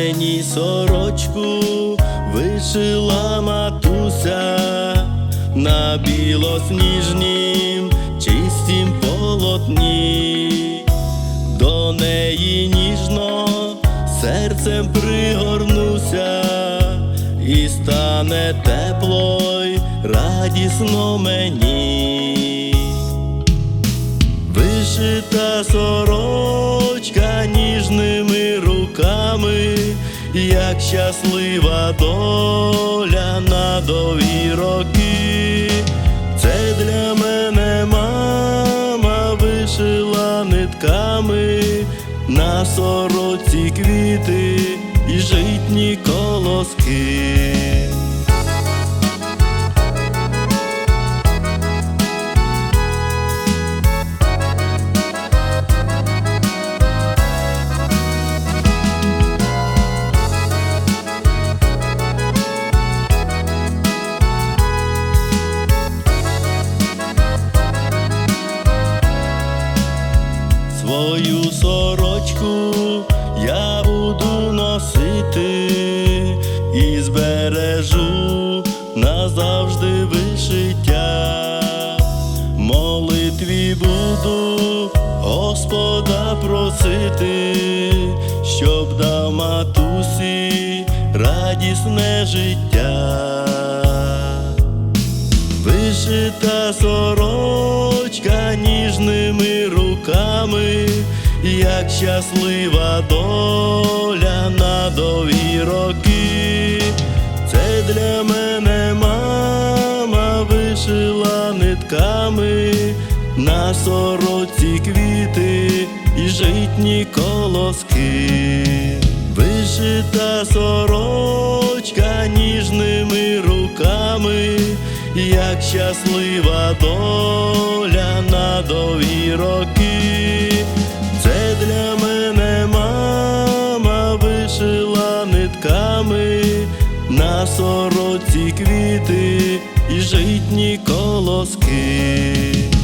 мені сорочку вишила матуся на білосніжнім чистім полотні, до неї ніжно серцем пригорнуся і стане тепло й радісно мені. Вишита сорочка як щаслива доля на довгі роки. Це для мене мама вишила нитками на сороці квіти і житні колоски. Свою сорочку я буду носити і збережу назавжди вишиття. Молитві буду Господа просити, щоб дав матусі радісне життя. Вишита сорочка як щаслива доля на довгі роки. Це для мене мама вишила нитками на сороці квіти і житні колоски. Вишита сорочка ніжними руками, як щаслива доля на довгі роки. Для мене мама вишила нитками на сороці квіти і житні колоски.